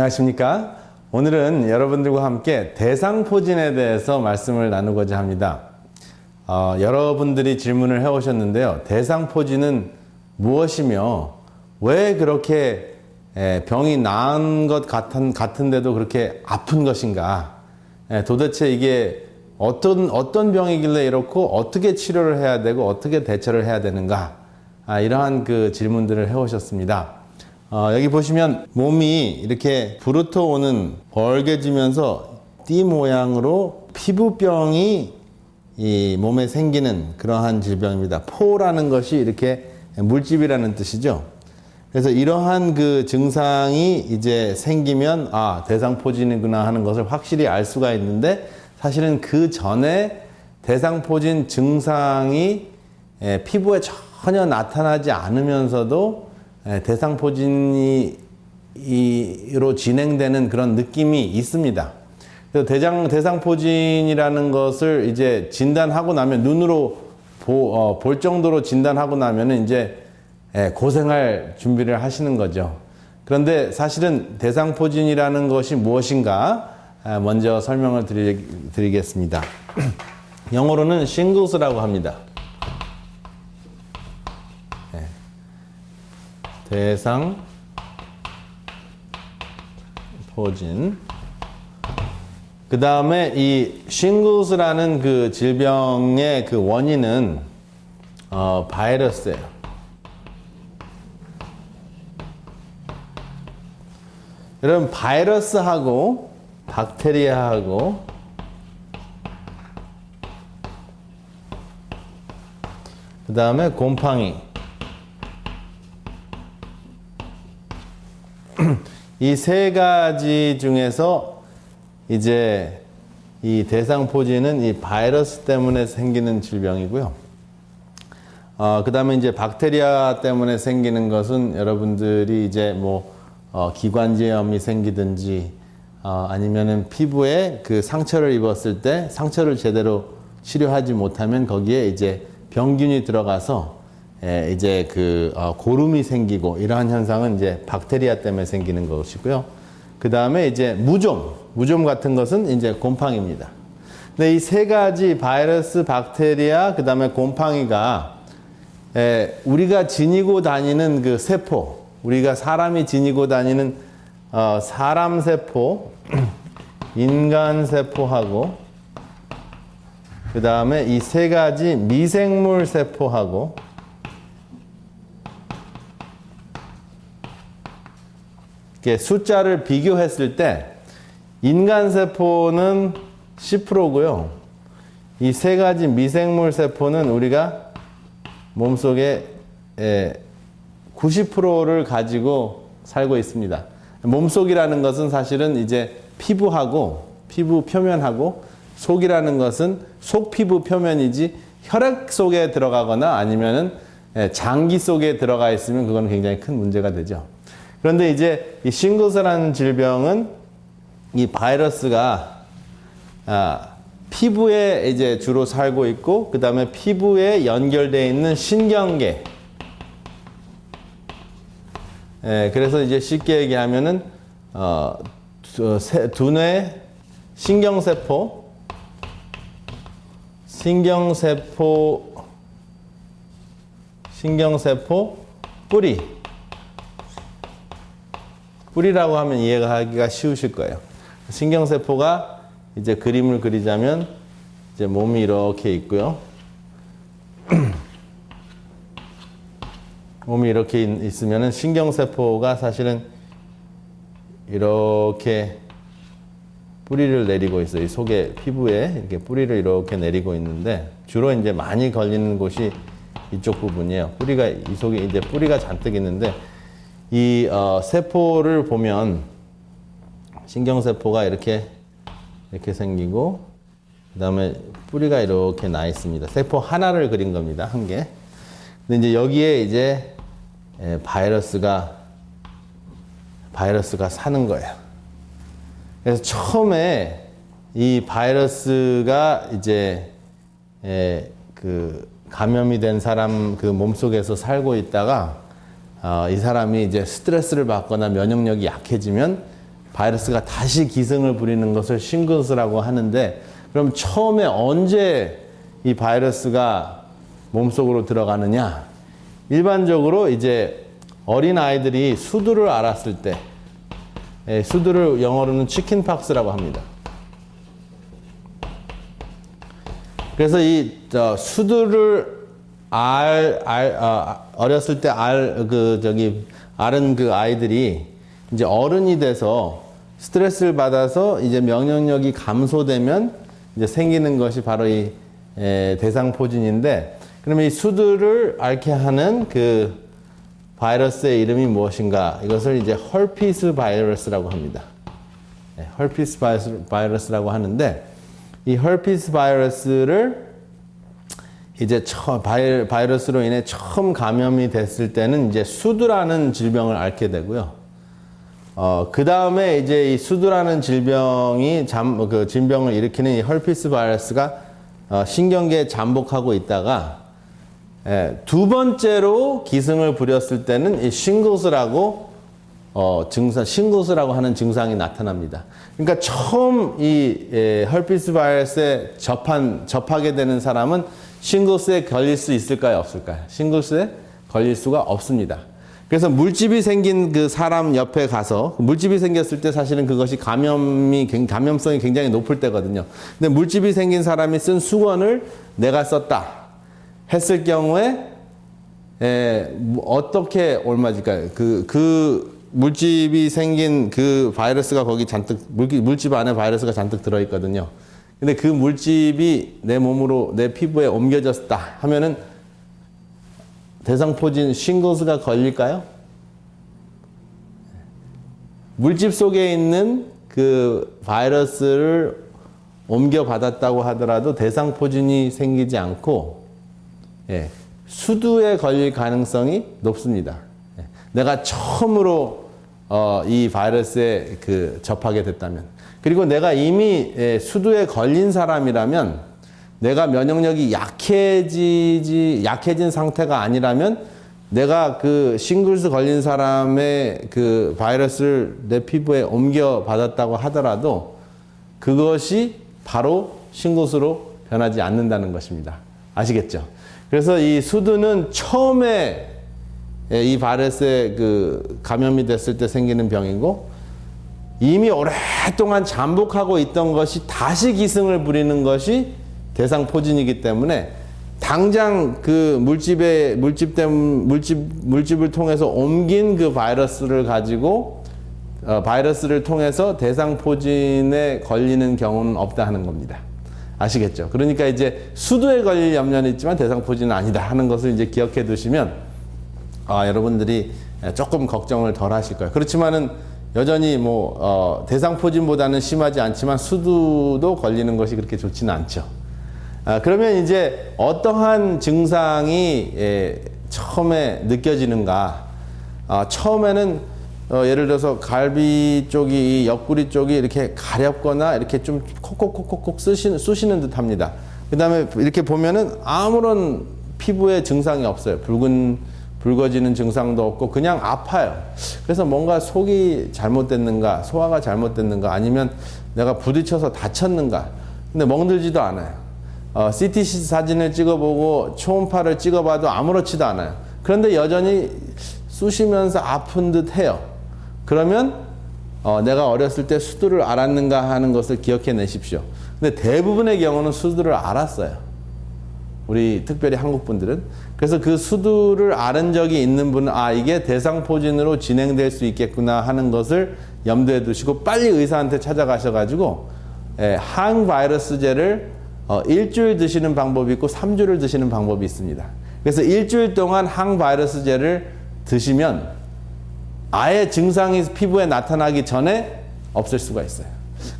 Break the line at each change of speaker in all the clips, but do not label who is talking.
안녕하십니까? 오늘은 여러분들과 함께 대상포진에 대해서 말씀을 나누고자 합니다. 어, 여러분들이 질문을 해오셨는데요. 대상포진은 무엇이며 왜 그렇게 에, 병이 나은 것 같은, 같은데도 그렇게 아픈 것인가? 에, 도대체 이게 어떤, 어떤 병이길래 이렇고 어떻게 치료를 해야 되고 어떻게 대처를 해야 되는가? 아, 이러한 그 질문들을 해오셨습니다. 어, 여기 보시면 몸이 이렇게 부르터 오는 벌게지면서 띠 모양으로 피부병이 이 몸에 생기는 그러한 질병입니다. 포라는 것이 이렇게 물집이라는 뜻이죠. 그래서 이러한 그 증상이 이제 생기면 아 대상포진이구나 하는 것을 확실히 알 수가 있는데 사실은 그 전에 대상포진 증상이 에, 피부에 전혀 나타나지 않으면서도 에, 대상포진이 이로 진행되는 그런 느낌이 있습니다. 그래서 대장 대상포진이라는 것을 이제 진단하고 나면 눈으로 보, 어, 볼 정도로 진단하고 나면은 이제 예, 고생할 준비를 하시는 거죠. 그런데 사실은 대상포진이라는 것이 무엇인가 아, 먼저 설명을 드리, 드리 겠습니다. 영어로는 싱글스라고 합니다. 대상 포진. 그 다음에 이 싱글스라는 그 질병의 그 원인은 어, 바이러스예요. 여러분 바이러스하고 박테리아하고 그 다음에 곰팡이 이 세 가지 중에서 이제 이 대상포진은 이 바이러스 때문에 생기는 질병이고요. 어, 그 다음에 이제 박테리아 때문에 생기는 것은 여러분들이 이제 뭐 어, 기관지염이 생기든지 어, 아니면은 피부에 그 상처를 입었을 때 상처를 제대로 치료하지 못하면 거기에 이제 병균이 들어가서 에, 이제 그 어, 고름이 생기고 이러한 현상은 이제 박테리아 때문에 생기는 것이고요. 그 다음에 이제 무좀, 무좀 같은 것은 이제 곰팡이입니다. 근데 이 세 가지 바이러스, 박테리아, 그 다음에 곰팡이가 에, 우리가 지니고 다니는 그 세포, 우리가 사람이 지니고 다니는 어, 사람 세포, 인간 세포하고 그 다음에 이 세 가지 미생물 세포하고 숫자를 비교했을 때 인간 세포는 10%고요. 이 세 가지 미생물 세포는 우리가 몸속에 90%를 가지고 살고 있습니다. 몸속이라는 것은 사실은 이제 피부하고 피부 표면하고 속이라는 것은 속 피부 표면이지 혈액 속에 들어가거나 아니면은 장기 속에 들어가 있으면 그건 굉장히 큰 문제가 되죠. 그런데 이제 이 싱글스라는 질병은 이 바이러스가 아, 피부에 이제 주로 살고 있고 그 다음에 피부에 연결되어 있는 신경계. 예, 그래서 이제 쉽게 얘기하면은 어, 두뇌 신경세포, 신경세포, 신경세포 뿌리, 뿌리라고 하면 이해가 하기가 쉬우실 거예요. 신경세포가 이제 그림을 그리자면 이제 몸이 이렇게 있고요. 몸이 이렇게 있으면은 신경세포가 사실은 이렇게 뿌리를 내리고 있어요. 이 속에 피부에 이렇게 뿌리를 이렇게 내리고 있는데 주로 이제 많이 걸리는 곳이 이쪽 부분이에요. 뿌리가 이 속에 이제 뿌리가 잔뜩 있는데 이 어, 세포를 보면 신경세포가 이렇게 이렇게 생기고 그다음에 뿌리가 이렇게 나 있습니다. 세포 하나를 그린 겁니다. 한 개. 근데 이제 여기에 이제 바이러스가 바이러스가 사는 거예요. 그래서 처음에 이 바이러스가 이제 그 감염이 된 사람 그 몸속에서 살고 있다가 어, 이 사람이 이제 스트레스를 받거나 면역력이 약해지면 바이러스가 다시 기승을 부리는 것을 싱글스라고 하는데 그럼 처음에 언제 이 바이러스가 몸속으로 들어가느냐? 일반적으로 이제 어린 아이들이 수두를 알았을 때 예, 수두를 영어로는 치킨팍스라고 합니다. 그래서 이 저, 수두를 알, 알 아, 어렸을 때 알 그 저기 알은 그 아이들이 이제 어른이 돼서 스트레스를 받아서 이제 면역력이 감소되면 이제 생기는 것이 바로 이 에, 대상포진인데 그러면 이 수두를 앓게 하는 그 바이러스의 이름이 무엇인가? 이것을 이제 헐피스 바이러스라고 합니다. 네, 헐피스 바이러스- 바이러스라고 하는데 이 헐피스 바이러스를 이제 처, 바이, 바이러스로 인해 처음 감염이 됐을 때는 이제 수두라는 질병을 앓게 되고요. 어, 그 다음에 이제 이 수두라는 질병이 잠, 그 질병을 일으키는 이 헐피스 바이러스가 어, 신경계에 잠복하고 있다가 예, 두 번째로 기승을 부렸을 때는 이 싱글스라고 어, 증상, 싱글스라고 하는 증상이 나타납니다. 그러니까 처음 이 예, 헐피스 바이러스에 접한, 접하게 되는 사람은 싱글스에 걸릴 수 있을까요? 없을까요? 싱글스에 걸릴 수가 없습니다. 그래서 물집이 생긴 그 사람 옆에 가서 물집이 생겼을 때 사실은 그것이 감염이 굉- 감염성이 굉장히 높을 때거든요. 근데 물집이 생긴 사람이 쓴 수건을 내가 썼다 했을 경우에 에, 뭐 어떻게 옮아질까요? 그, 그 물집이 생긴 그 바이러스가 거기 잔뜩, 물, 물집 안에 바이러스가 잔뜩 들어 있거든요. 근데 그 물집이 내 몸으로, 내 피부에 옮겨졌다 하면은 대상포진 싱글스가 걸릴까요? 물집 속에 있는 그 바이러스를 옮겨 받았다고 하더라도 대상포진이 생기지 않고 예, 수두에 걸릴 가능성이 높습니다. 예, 내가 처음으로 어, 이 바이러스에 그 접하게 됐다면 그리고 내가 이미 예, 수두에 걸린 사람이라면 내가 면역력이 약해지지 약해진 상태가 아니라면 내가 그 싱글스 걸린 사람의 그 바이러스를 내 피부에 옮겨 받았다고 하더라도 그것이 바로 싱글스로 변하지 않는다는 것입니다. 아시겠죠? 그래서 이 수두는 처음에 예, 이 바이러스에 그 감염이 됐을 때 생기는 병이고 이미 오랫동안 잠복하고 있던 것이 다시 기승을 부리는 것이 대상 포진이기 때문에 당장 그 물집에 물집 때문 물집 물집을 통해서 옮긴 그 바이러스를 가지고 어, 바이러스를 통해서 대상 포진에 걸리는 경우는 없다 하는 겁니다. 아시겠죠? 그러니까 이제 수두에 걸릴 염려는 있지만 대상 포진은 아니다 하는 것을 이제 기억해 두시면 아, 여러분들이 조금 걱정을 덜 하실 거예요. 그렇지만은 여전히 뭐 어, 대상 포진보다는 심하지 않지만 수두도 걸리는 것이 그렇게 좋지는 않죠. 아, 그러면 이제 어떠한 증상이 예, 처음에 느껴지는가? 아, 처음에는 어, 예를 들어서 갈비 쪽이 이 옆구리 쪽이 이렇게 가렵거나 이렇게 좀 콕콕콕콕콕 쑤시는, 쑤시는 듯 합니다. 그 다음에 이렇게 보면은 아무런 피부에 증상이 없어요. 붉은, 붉어지는 증상도 없고 그냥 아파요. 그래서 뭔가 속이 잘못됐는가, 소화가 잘못됐는가, 아니면 내가 부딪혀서 다쳤는가. 근데 멍들지도 않아요. 어, CT 사진을 찍어보고 초음파를 찍어봐도 아무렇지도 않아요. 그런데 여전히 쑤시면서 아픈 듯 해요. 그러면 어, 내가 어렸을 때 수두를 알았는가 하는 것을 기억해 내십시오. 근데 대부분의 경우는 수두를 알았어요. 우리 특별히 한국 분들은. 그래서 그 수두를 앓은 적이 있는 분은 아, 이게 대상포진으로 진행될 수 있겠구나 하는 것을 염두에 두시고 빨리 의사한테 찾아가셔가지고 예, 항바이러스제를 어, 일주일 드시는 방법이 있고 3주를 드시는 방법이 있습니다. 그래서 일주일 동안 항바이러스제를 드시면 아예 증상이 피부에 나타나기 전에 없을 수가 있어요.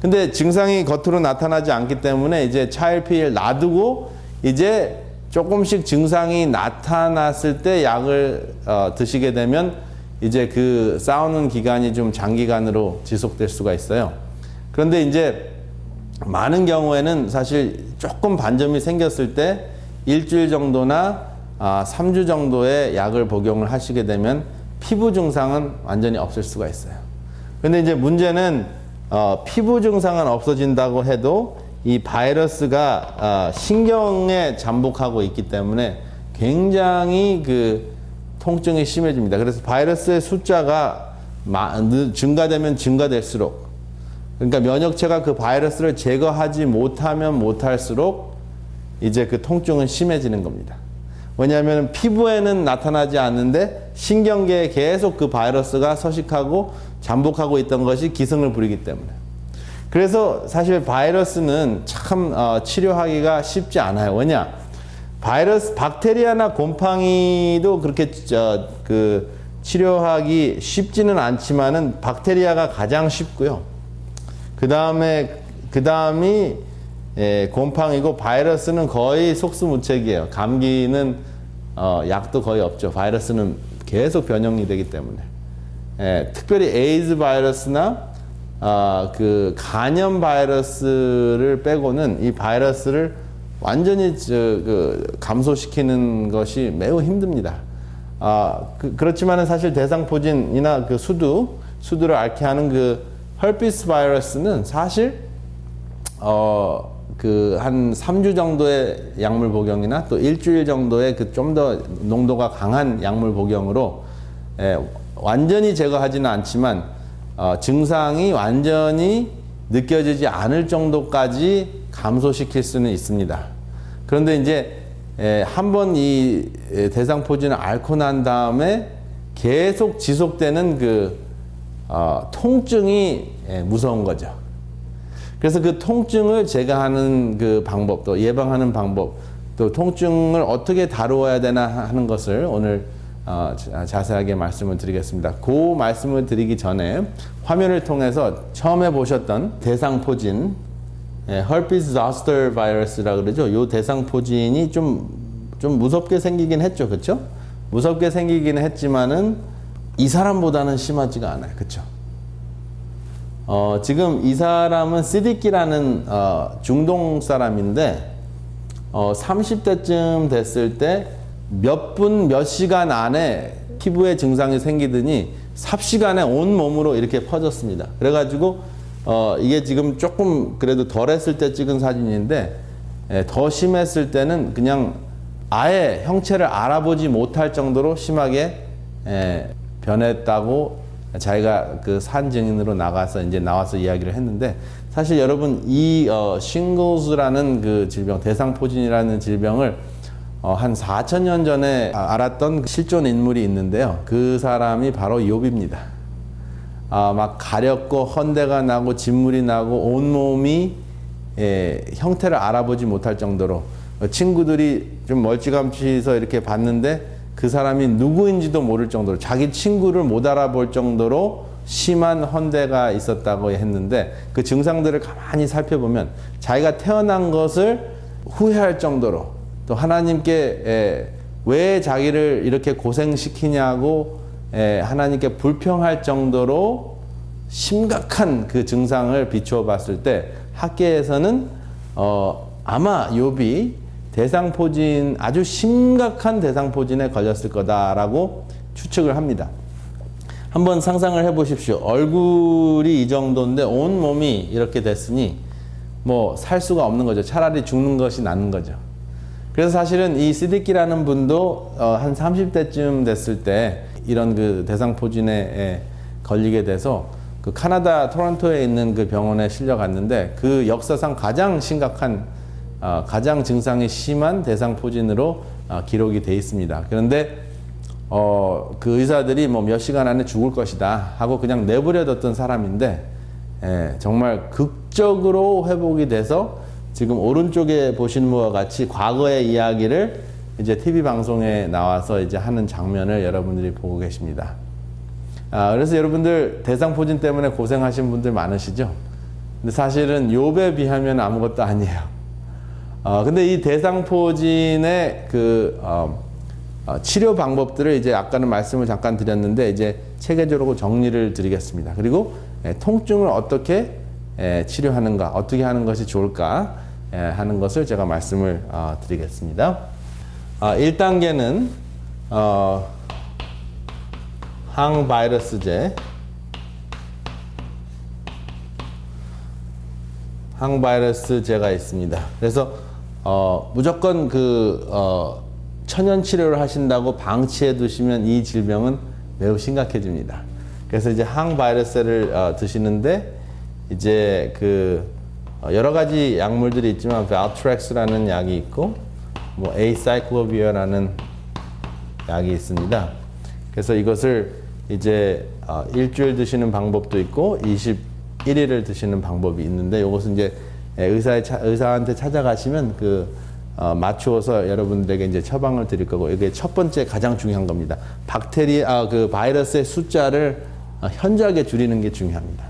근데 증상이 겉으로 나타나지 않기 때문에 이제 차일피일 놔두고 이제 조금씩 증상이 나타났을 때 약을 어, 드시게 되면 이제 그 싸우는 기간이 좀 장기간으로 지속될 수가 있어요. 그런데 이제 많은 경우에는 사실 조금 반점이 생겼을 때 일주일 정도나 아, 3주 정도의 약을 복용을 하시게 되면 피부 증상은 완전히 없을 수가 있어요. 근데 이제 문제는 어, 피부 증상은 없어진다고 해도 이 바이러스가 어, 신경에 잠복하고 있기 때문에 굉장히 그 통증이 심해집니다. 그래서 바이러스의 숫자가 증가되면 증가될수록 그러니까 면역체가 그 바이러스를 제거하지 못하면 못할수록 이제 그 통증은 심해지는 겁니다. 왜냐하면 피부에는 나타나지 않는데 신경계에 계속 그 바이러스가 서식하고 잠복하고 있던 것이 기승을 부리기 때문에. 그래서 사실 바이러스는 참 어, 치료하기가 쉽지 않아요. 왜냐? 바이러스, 박테리아나 곰팡이도 그렇게 저, 그 치료하기 쉽지는 않지만은 박테리아가 가장 쉽고요. 그 다음에 그 다음이 예, 곰팡이고 바이러스는 거의 속수무책이에요. 감기는 어, 약도 거의 없죠. 바이러스는 계속 변형이 되기 때문에. 예, 특별히 에이즈 바이러스나 아, 그 간염 바이러스를 빼고는 이 바이러스를 완전히 저, 그 감소시키는 것이 매우 힘듭니다. 아, 그, 그렇지만은 사실 대상포진이나 그 수두, 수두를 앓게 하는 그 헐피스 바이러스는 사실 어, 그 한 3주 정도의 약물 복용이나 또 일주일 정도의 그 좀 더 농도가 강한 약물 복용으로 예, 완전히 제거하지는 않지만 어, 증상이 완전히 느껴지지 않을 정도까지 감소시킬 수는 있습니다. 그런데 이제 한번 이 대상포진을 앓고 난 다음에 계속 지속되는 그 어, 통증이 예, 무서운 거죠. 그래서 그 통증을 제가 하는 그 방법, 또 예방하는 방법, 또 통증을 어떻게 다루어야 되나 하는 것을 오늘 어, 자- 자세하게 말씀을 드리겠습니다. 그 말씀을 드리기 전에 화면을 통해서 처음에 보셨던 대상포진, 예, herpes zoster 바이러스라 그러죠. 이 대상포진이 좀, 좀 무섭게 생기긴 했죠. 그쵸? 무섭게 생기긴 했지만은 이 사람보다는 심하지가 않아요. 그쵸? 어, 지금 이 사람은 시디키라는 어, 중동 사람인데 어, 30대쯤 됐을 때 몇 분, 몇 시간 안에 피부에 증상이 생기더니 삽시간에 온 몸으로 이렇게 퍼졌습니다. 그래가지고 어, 이게 지금 조금 그래도 덜 했을 때 찍은 사진인데 예, 더 심했을 때는 그냥 아예 형체를 알아보지 못할 정도로 심하게 예, 변했다고 자기가 그 산 증인으로 나가서 이제 나와서 이야기를 했는데 사실 여러분 이 어, 싱글스라는 그 질병 대상포진이라는 질병을 어, 한 4천 년 전에 아- 알았던 실존 인물이 있는데요. 그 사람이 바로 욥입니다. 아, 막 가렵고 헌대가 나고 진물이 나고 온 몸이 예, 형태를 알아보지 못할 정도로 어, 친구들이 좀 멀찌감치서 이렇게 봤는데 그 사람이 누구인지도 모를 정도로 자기 친구를 못 알아볼 정도로 심한 헌대가 있었다고 했는데 그 증상들을 가만히 살펴보면 자기가 태어난 것을 후회할 정도로 또 하나님께 예, 왜 자기를 이렇게 고생시키냐고 예, 하나님께 불평할 정도로 심각한 그 증상을 비추어 봤을 때 학계에서는 어, 아마 욥이 대상포진 아주 심각한 대상포진에 걸렸을 거다라고 추측을 합니다. 한번 상상을 해보십시오. 얼굴이 이 정도인데 온 몸이 이렇게 됐으니 뭐 살 수가 없는 거죠. 차라리 죽는 것이 낫는 거죠. 그래서 사실은 이 시디키라는 분도 어, 한 30대쯤 됐을 때 이런 그 대상포진에 에, 걸리게 돼서 그 카나다 토론토에 있는 그 병원에 실려갔는데 그 역사상 가장 심각한 어, 가장 증상이 심한 대상포진으로 어, 기록이 돼 있습니다. 그런데 어, 그 의사들이 뭐 몇 시간 안에 죽을 것이다 하고 그냥 내버려뒀던 사람인데 예, 정말 극적으로 회복이 돼서 지금 오른쪽에 보시는 바와 같이 과거의 이야기를 이제 TV 방송에 나와서 이제 하는 장면을 여러분들이 보고 계십니다. 아, 그래서 여러분들 대상포진 때문에 고생하신 분들 많으시죠? 근데 사실은 욥에 비하면 아무것도 아니에요. 어, 근데 이 대상포진의 그 어, 어, 치료 방법들을 이제 아까는 말씀을 잠깐 드렸는데 이제 체계적으로 정리를 드리겠습니다. 그리고 예, 통증을 어떻게 예, 예, 치료하는가 어떻게 하는 것이 좋을까 예, 하는 것을 제가 말씀을 어, 드리겠습니다. 아, 1단계는 어, 항바이러스제 항바이러스제가 있습니다. 그래서 어, 무조건 그 어, 천연 치료를 하신다고 방치해 두시면 이 질병은 매우 심각해집니다. 그래서 이제 항바이러스를 어, 드시는데 이제 그 어, 여러 가지 약물들이 있지만 발트렉스라는 약이 있고 뭐 에이사이클로비어라는 약이 있습니다. 그래서 이것을 이제 어, 일주일 드시는 방법도 있고 21일을 드시는 방법이 있는데 이것은 이제 의사의 차- 의사한테 찾아가시면 그 어, 맞추어서 여러분들에게 이제 처방을 드릴 거고 이게 첫 번째 가장 중요한 겁니다. 박테리아 그 바이러스의 숫자를 어, 현저하게 줄이는 게 중요합니다.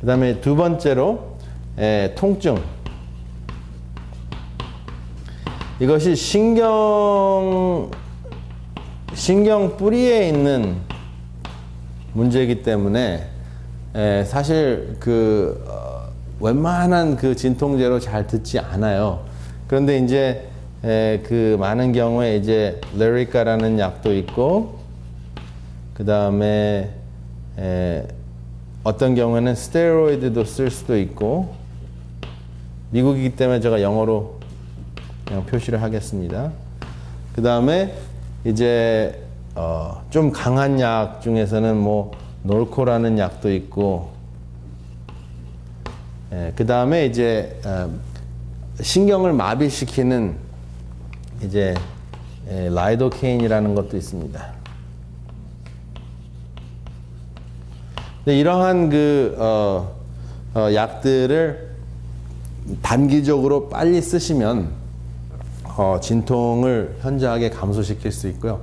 그 다음에 두 번째로 에, 통증. 이것이 신경 신경 뿌리에 있는 문제이기 때문에 에, 사실 그 어, 웬만한 그 진통제로 잘 듣지 않아요. 그런데 이제 에, 그 많은 경우에 이제 레리카라는 약도 있고 그 다음에 어떤 경우에는 스테로이드도 쓸 수도 있고 미국이기 때문에 제가 영어로 그냥 표시를 하겠습니다. 그 다음에 이제 어, 좀 강한 약 중에서는 뭐 놀코라는 약도 있고 그 다음에 이제 어, 신경을 마비시키는 이제 에, 라이도케인이라는 것도 있습니다. 근데 이러한 그 어, 어, 약들을 단기적으로 빨리 쓰시면 어, 진통을 현저하게 감소시킬 수 있고요.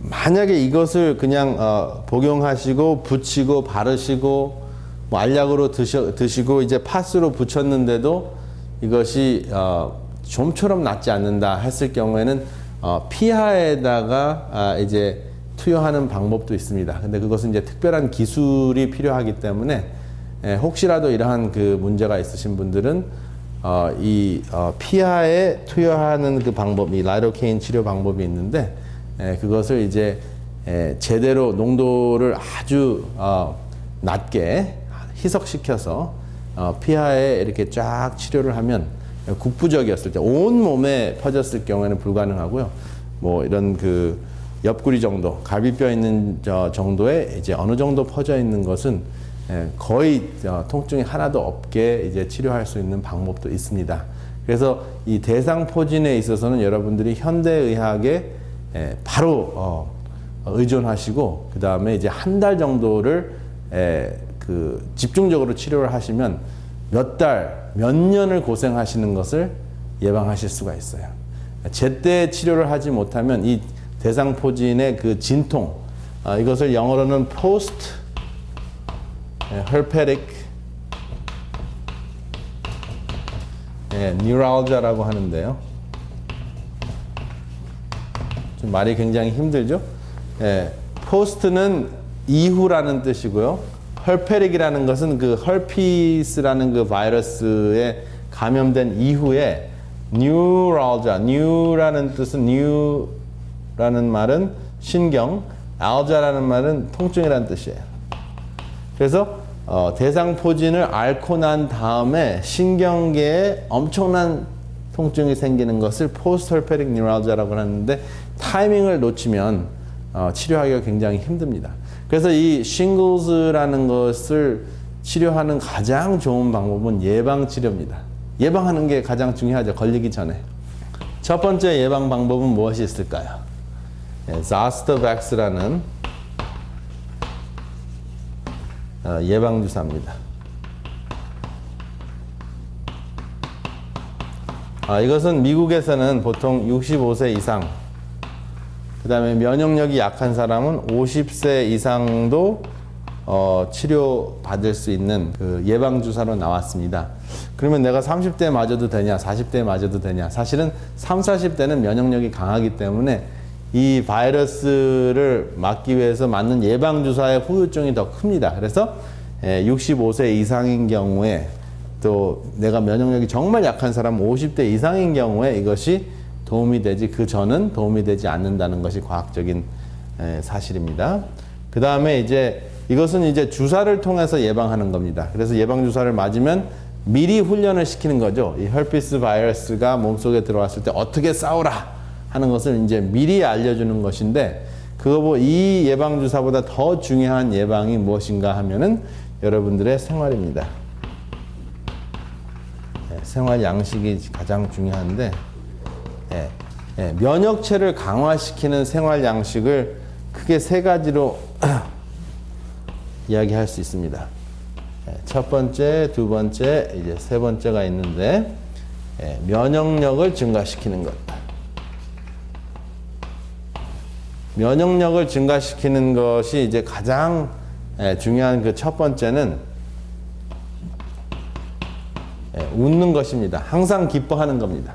만약에 이것을 그냥 어, 복용하시고 붙이고 바르시고 뭐 알약으로 드셔, 드시고 이제 파스로 붙였는데도 이것이 어, 좀처럼 낫지 않는다 했을 경우에는 어, 피하에다가 아, 이제 투여하는 방법도 있습니다. 근데 그것은 이제 특별한 기술이 필요하기 때문에 에, 혹시라도 이러한 그 문제가 있으신 분들은 어, 이 어, 피하에 투여하는 그 방법, 이 라이로케인 치료 방법이 있는데 에, 그것을 이제 에, 제대로 농도를 아주 어, 낮게 희석시켜서 어, 피하에 이렇게 쫙 치료를 하면 국부적이었을 때 온 몸에 퍼졌을 경우에는 불가능하고요. 뭐 이런 그 옆구리 정도, 갈비뼈 있는 저 정도에 이제 어느 정도 퍼져 있는 것은 예, 거의 어, 통증이 하나도 없게 이제 치료할 수 있는 방법도 있습니다. 그래서 이 대상포진에 있어서는 여러분들이 현대의학에 예, 바로 어, 의존하시고 그 다음에 이제 한 달 정도를 에, 그 집중적으로 치료를 하시면 몇 달, 몇 년을 고생하시는 것을 예방하실 수가 있어요. 제때 치료를 하지 못하면 이 대상포진의 그 진통, 아, 이것을 영어로는 post herpetic 예, neuralgia라고 하는데요. 좀 말이 굉장히 힘들죠? 예, post는 이후라는 뜻이고요. 헐페릭이라는 것은 그 헐피스라는 그 바이러스에 감염된 이후에 neuralgia, new라는 뜻은 new 라는 말은 신경, algia라는 말은 통증이라는 뜻이에요. 그래서 어, 대상포진을 앓고 난 다음에 신경계에 엄청난 통증이 생기는 것을 포스트헐페릭 뉴랄자라고 하는데 타이밍을 놓치면 어, 치료하기가 굉장히 힘듭니다. 그래서 이 싱글즈라는 것을 치료하는 가장 좋은 방법은 예방 치료입니다. 예방하는 게 가장 중요하죠. 걸리기 전에. 첫 번째 예방 방법은 무엇이 있을까요? 예, 자스터백스라는 어, 예방 주사입니다. 아, 이것은 미국에서는 보통 65세 이상, 그 다음에 면역력이 약한 사람은 50세 이상도 어, 치료 받을 수 있는 그 예방 주사로 나왔습니다. 그러면 내가 30대 맞아도 되냐, 40대 맞아도 되냐? 사실은 3, 40대는 면역력이 강하기 때문에 이 바이러스를 막기 위해서 맞는 예방 주사의 후유증이 더 큽니다. 그래서 65세 이상인 경우에 또 내가 면역력이 정말 약한 사람 50대 이상인 경우에 이것이 도움이 되지 그 전은 도움이 되지 않는다는 것이 과학적인 에, 사실입니다. 그 다음에 이제 이것은 이제 주사를 통해서 예방하는 겁니다. 그래서 예방 주사를 맞으면 미리 훈련을 시키는 거죠. 이 헐피스 바이러스가 몸속에 들어왔을 때 어떻게 싸우라 하는 것을 이제 미리 알려주는 것인데 그거 뭐이 예방 주사보다 더 중요한 예방이 무엇인가 하면은 여러분들의 생활입니다. 예, 생활 양식이 가장 중요한데 예, 예, 면역체를 강화시키는 생활 양식을 크게 세 가지로 이야기할 수 있습니다. 예, 첫 번째, 두 번째, 이제 세 번째가 있는데 예, 면역력을 증가시키는 것. 면역력을 증가시키는 것이 이제 가장 예, 중요한 그 첫 번째는 예, 웃는 것입니다. 항상 기뻐하는 겁니다.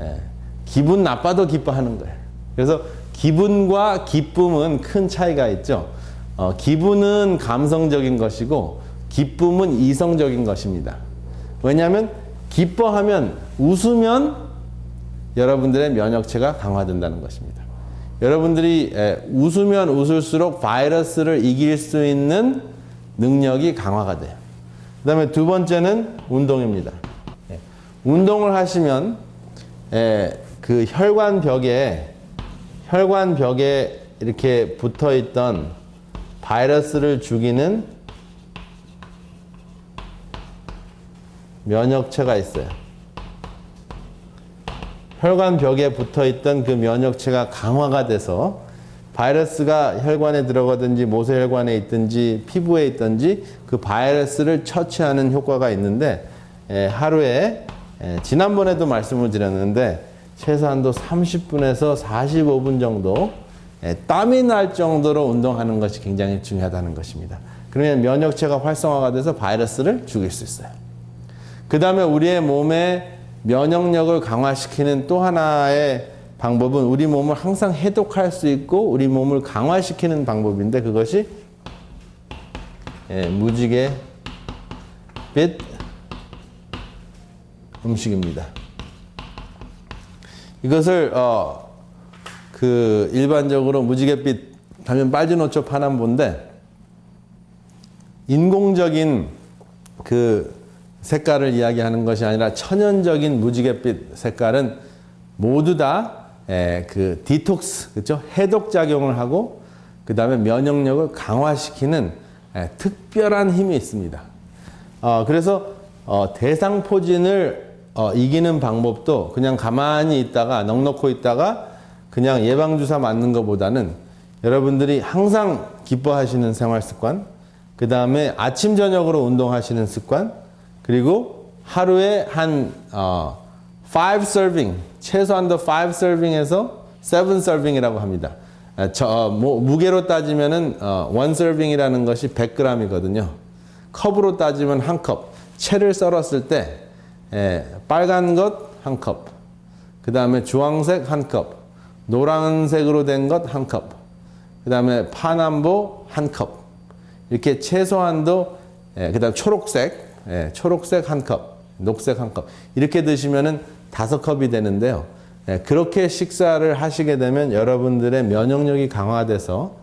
예, 기분 나빠도 기뻐하는 거예요. 그래서 기분과 기쁨은 큰 차이가 있죠. 어, 기분은 감성적인 것이고 기쁨은 이성적인 것입니다. 왜냐하면 기뻐하면 웃으면 여러분들의 면역체가 강화된다는 것입니다. 여러분들이 에, 웃으면 웃을수록 바이러스를 이길 수 있는 능력이 강화가 돼요. 그 다음에 두 번째는 운동입니다. 예, 운동을 하시면 에, 그 혈관 벽에 혈관 벽에 이렇게 붙어 있던 바이러스를 죽이는 면역체가 있어요. 혈관 벽에 붙어 있던 그 면역체가 강화가 돼서 바이러스가 혈관에 들어가든지 모세혈관에 있든지 피부에 있든지 그 바이러스를 처치하는 효과가 있는데 에, 하루에 에, 지난번에도 말씀을 드렸는데 최소한도 30분에서 45분 정도 에, 땀이 날 정도로 운동하는 것이 굉장히 중요하다는 것입니다. 그러면 면역체가 활성화가 돼서 바이러스를 죽일 수 있어요. 그 다음에 우리의 몸에 면역력을 강화시키는 또 하나의 방법은 우리 몸을 항상 해독할 수 있고 우리 몸을 강화시키는 방법인데 그것이 예, 무지개 빛 음식입니다. 이것을 어, 그 일반적으로 무지갯빛 하면 빨주노초 파남보인데 인공적인 그 색깔을 이야기하는 것이 아니라 천연적인 무지갯빛 색깔은 모두 다 그 디톡스 그렇죠 해독 작용을 하고 그 다음에 면역력을 강화시키는 에, 특별한 힘이 있습니다. 어, 그래서 어, 대상포진을 어, 이기는 방법도 그냥 가만히 있다가 넉넉히 있다가 그냥 예방주사 맞는 것보다는 여러분들이 항상 기뻐하시는 생활 습관, 그 다음에 아침, 저녁으로 운동하시는 습관, 그리고 하루에 한, 어, 5 serving, 최소한도 5 serving에서 7 serving이라고 합니다. 아, 저, 어, 뭐, 무게로 따지면은, 어, 1 serving이라는 것이 100g이거든요. 컵으로 따지면 한 컵. 채를 썰었을 때, 예, 빨간 것 한 컵. 그 다음에 주황색 한 컵. 노란색으로 된 것 한 컵. 그 다음에 파남보 한 컵. 이렇게 최소한도, 예, 그 다음 초록색, 예, 초록색 한 컵, 녹색 한 컵. 이렇게 드시면은 다섯 컵이 되는데요. 예, 그렇게 식사를 하시게 되면 여러분들의 면역력이 강화돼서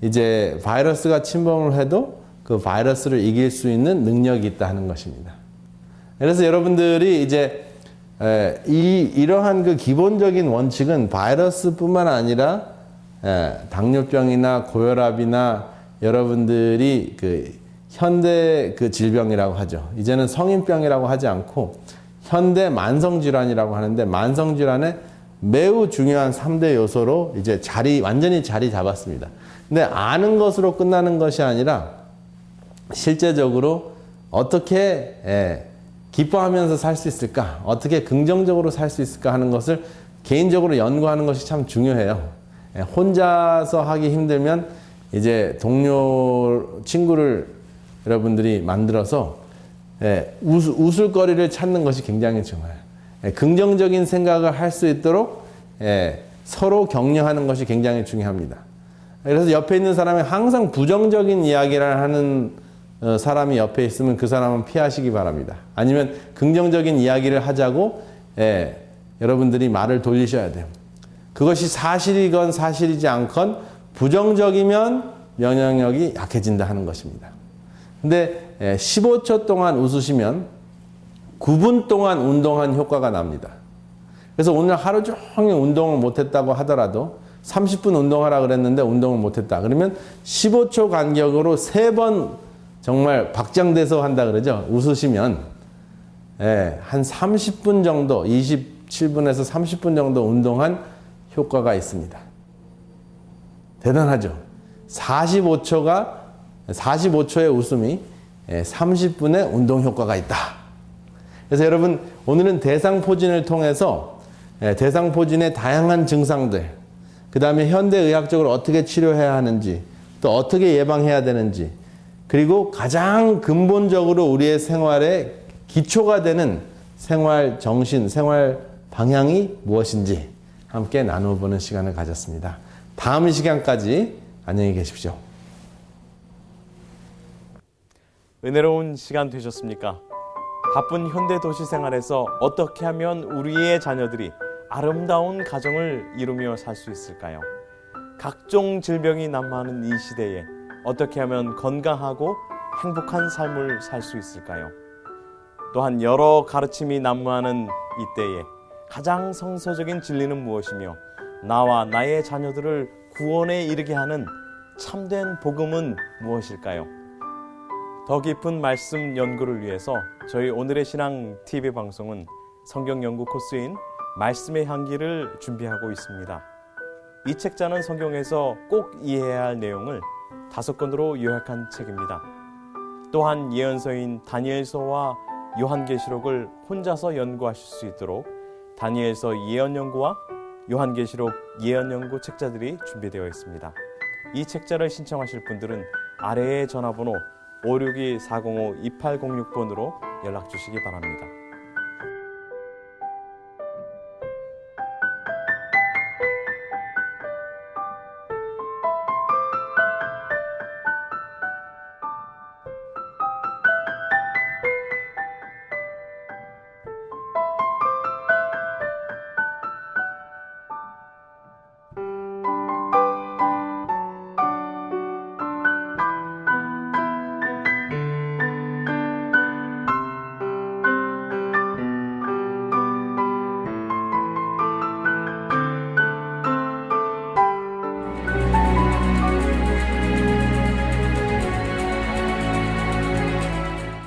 이제 바이러스가 침범을 해도 그 바이러스를 이길 수 있는 능력이 있다 하는 것입니다. 그래서 여러분들이 이제 에, 이 이러한 그 기본적인 원칙은 바이러스뿐만 아니라 에, 당뇨병이나 고혈압이나 여러분들이 그 현대 그 질병이라고 하죠. 이제는 성인병이라고 하지 않고 현대 만성 질환이라고 하는데 만성 질환의 매우 중요한 3대 요소로 이제 자리 완전히 자리 잡았습니다. 근데 아는 것으로 끝나는 것이 아니라 실제적으로 어떻게 예, 기뻐하면서 살 수 있을까? 어떻게 긍정적으로 살 수 있을까 하는 것을 개인적으로 연구하는 것이 참 중요해요. 예, 혼자서 하기 힘들면 이제 동료 친구를 여러분들이 만들어서 예, 웃, 웃을 거리를 찾는 것이 굉장히 중요해요. 예, 긍정적인 생각을 할 수 있도록 예, 서로 격려하는 것이 굉장히 중요합니다. 그래서 옆에 있는 사람이 항상 부정적인 이야기를 하는 어, 사람이 옆에 있으면 그 사람은 피하시기 바랍니다. 아니면 긍정적인 이야기를 하자고 예, 여러분들이 말을 돌리셔야 돼요. 그것이 사실이건 사실이지 않건 부정적이면 면역력이 약해진다 하는 것입니다. 근데 예, 15초 동안 웃으시면 9분 동안 운동한 효과가 납니다. 그래서 오늘 하루 종일 운동을 못했다고 하더라도 30분 운동하라 그랬는데 운동을 못했다. 그러면 15초 간격으로 세번 정말 박장대소 한다 그러죠. 웃으시면 예, 한 30분 정도, 27분에서 30분 정도 운동한 효과가 있습니다. 대단하죠. 45초가 45초의 웃음이 30분의 운동 효과가 있다. 그래서 여러분 오늘은 대상포진을 통해서 예, 대상포진의 다양한 증상들, 그 다음에 현대의학적으로 어떻게 치료해야 하는지, 또 어떻게 예방해야 되는지, 그리고 가장 근본적으로 우리의 생활에 기초가 되는 생활 정신, 생활 방향이 무엇인지 함께 나누어보는 시간을 가졌습니다. 다음 시간까지 안녕히 계십시오.
은혜로운 시간 되셨습니까? 바쁜 현대 도시 생활에서 어떻게 하면 우리의 자녀들이 아름다운 가정을 이루며 살 수 있을까요? 각종 질병이 난무하는 이 시대에 어떻게 하면 건강하고 행복한 삶을 살 수 있을까요? 또한 여러 가르침이 난무하는 이때에 가장 성서적인 진리는 무엇이며 나와 나의 자녀들을 구원에 이르게 하는 참된 복음은 무엇일까요? 더 깊은 말씀 연구를 위해서 저희 오늘의 신앙 TV 방송은 성경 연구 코스인 말씀의 향기를 준비하고 있습니다. 이 책자는 성경에서 꼭 이해해야 할 내용을 다섯 권으로 요약한 책입니다. 또한 예언서인 다니엘서와 요한계시록을 혼자서 연구하실 수 있도록 다니엘서 예언 연구와 요한계시록 예언 연구 책자들이 준비되어 있습니다. 이 책자를 신청하실 분들은 아래의 전화번호 562-405-2806번으로 연락 주시기 바랍니다.